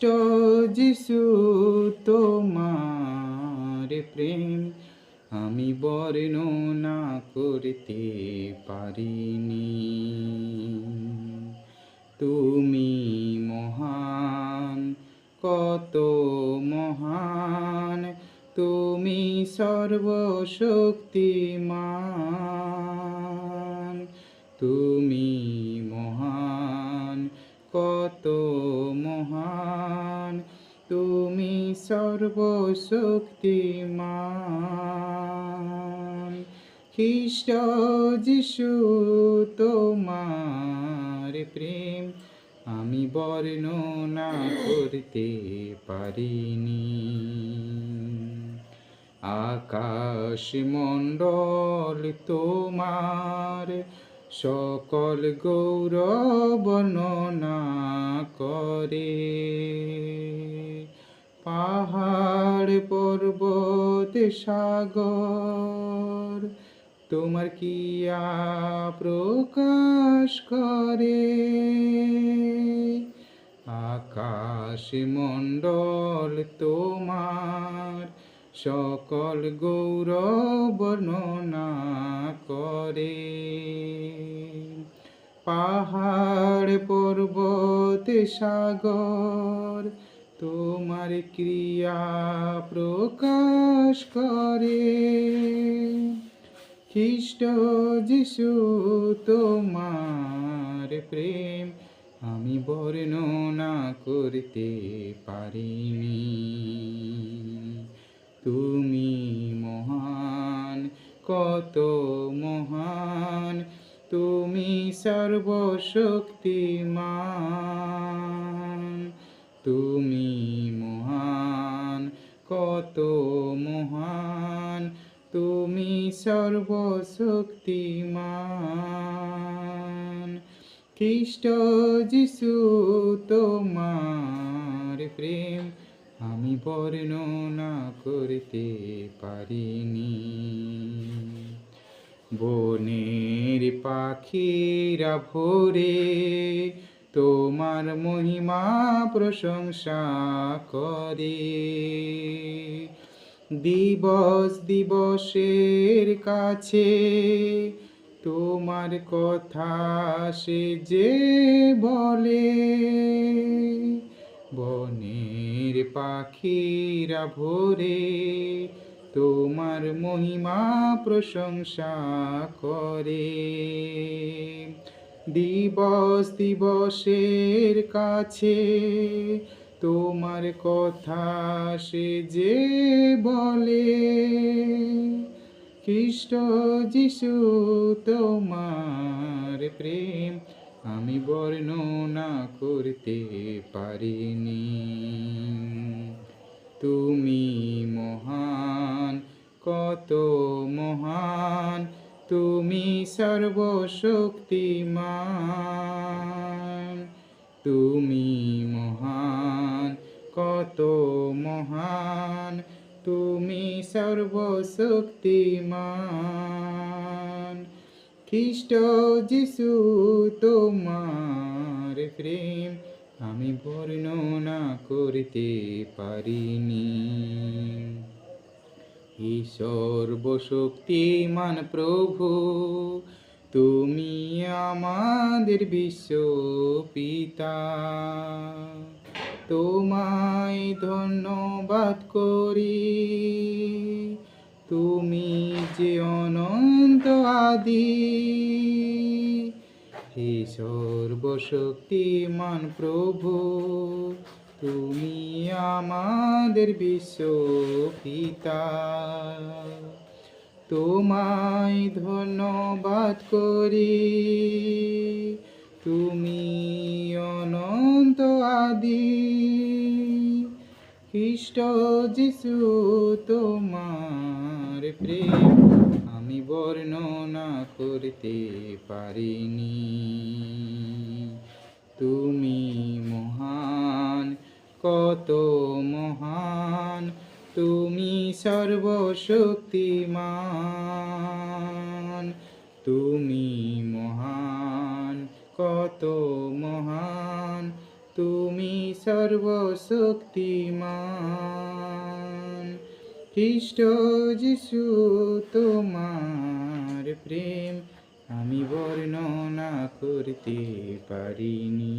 খ্রিস্ট যিশু তোমার প্রেম। আমি বর্ণনা করতে পারিনি। তুমি মহান, কত মহান। তুমি সর্বশক্তিমান। তুমি মহান, কত সর্বশক্তিমান। খ্রিস্ট যিশু, তোমার প্রেম আমি বর্ণনা করতে পারিনি। আকাশ মণ্ডল তোমার সকল গৌরব বর্ণনা করে। পাহাড় পর্বত সাগর, তোমার কিয়া প্রকাশ করে? আকাশ মণ্ডল তোমার সকল গৌরব বর্ণনা করে। পাহাড় পর্বত সাগর তোমার ক্রিয়া প্রকাশ করে। খ্রিস্ট যিশু, তোমার প্রেম আমি বর্ণনা করতে পারিনি। তুমি মহান, কত মহান, তুমি সর্বশক্তিমান। সর্বশক্তিমান খ্রিস্ট যিশু, তোমার প্রেম আমি বর্ণনা করতে পারিনি। বনের পাখিরা ভোরে তোমার মহিমা প্রশংসা করে। দিবস দিবসের কাছে তোমার কথা সে যে বলে। বনের পাখিরা ভোরে তোমার মহিমা প্রশংসা করে। দিবস দিবসের কাছে তোমার কথা সে যে বলে, খ্রিস্ট যিশু তোমার প্রেম আমি বর্ণনা করতে পারিনি। তুমি মহান, কত মহান, তুমি সর্বশক্তিমান। সর্বশক্তিমান খ্রিস্ট যিশু, তোমার প্রেম আমি বর্ণনা করতে পারিনি। সর্বশক্তিমান প্রভু, তুমি আমাদের বিশ্ব পিতা। তোমায় ধন্যবাদ করি। তুমি যে অনন্ত আদি, হে সর্বশক্তিমান প্রভু, তুমি আমাদের বিশ্ব পিতা। তোমায় ধন্যবাদ করি, তুমি অনন্ত আদি। খ্রিস্ট যিশু তোমার প্রেম আমি বর্ণনা করতে পারিনি। তুমি মহান, কত মহান, তুমি সর্বশক্তিমান। তুমি মহান, কত মহান, তুমি সর্বশক্তিমান। খ্রিস্ট যিশু তোমার প্রেম আমি বর্ণনা করতে পারিনি।